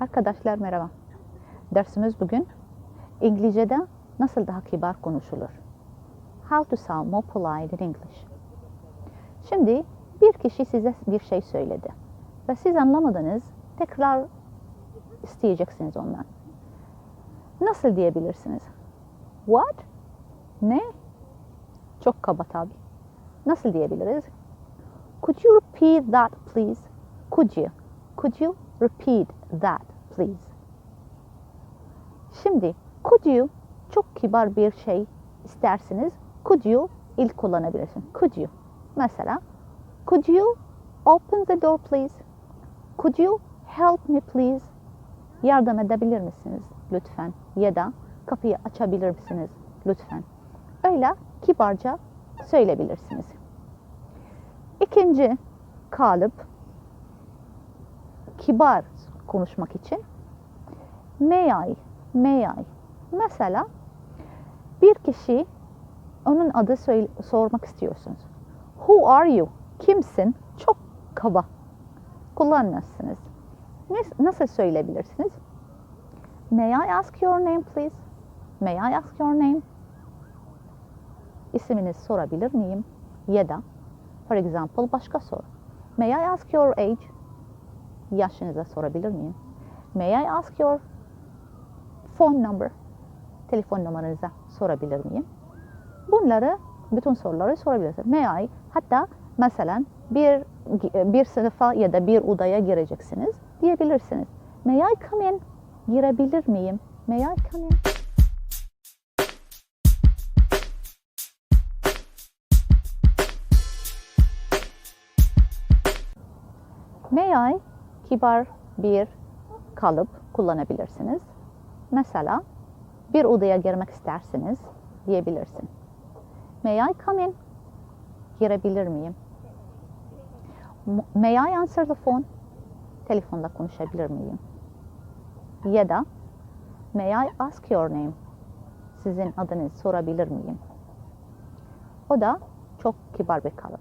Arkadaşlar merhaba. Dersimiz bugün İngilizce'de nasıl daha kibar konuşulur. How to sound more polite in English. Şimdi bir kişi size bir şey söyledi ve siz anlamadınız. Tekrar isteyeceksiniz ondan. Nasıl diyebilirsiniz? What? Ne? Çok kaba tabi. Nasıl diyebiliriz? Could you repeat that please? Could you? Could you repeat that please? Şimdi could you çok kibar bir şey isterseniz could you ilk kullanabilirsin. Could you? Mesela could you open the door please? Could you help me please? Yardım edebilir misiniz lütfen? Ya da kapıyı açabilir misiniz lütfen? Öyle kibarca söyleyebilirsiniz. İkinci kalıp kibar konuşmak için may I, may I. Mesela bir kişi onun adı sormak istiyorsunuz. Who are you? Kimsin? Çok kaba. Kullanmazsınız. Nasıl söyleyebilirsiniz? May I ask your name please? May I ask your name? İsminizi sorabilir miyim? Ya da for example başka soru. May I ask your age? Yaşınızı sorabilir miyim? May I ask your phone number? Telefon numaranızı sorabilir miyim? Bunları, bütün soruları sorabilirsiniz. May I? Hatta mesela bir bir sınıfa ya da bir odaya gireceksiniz diyebilirsiniz. May I come in? Girebilir miyim? May I come in? May I kibar bir kalıp kullanabilirsiniz. Mesela bir odaya girmek isterseniz diyebilirsin. May I come in? Girebilir miyim? May I answer the phone? Telefonda konuşabilir miyim? Ya da May I ask your name? Sizin adınızı sorabilir miyim? O da çok kibar bir kalıp.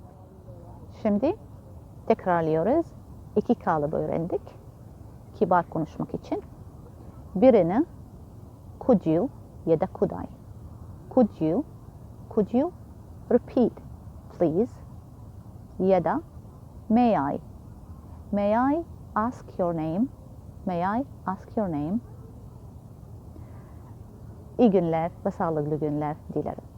Şimdi tekrarlıyoruz. İki kalıbı öğrendik. Kibar konuşmak için. Birini could you ya da could I. Could you, could you repeat please ya da may I. May I ask your name? May I ask your name? İyi günler ve sağlıklı günler dilerim.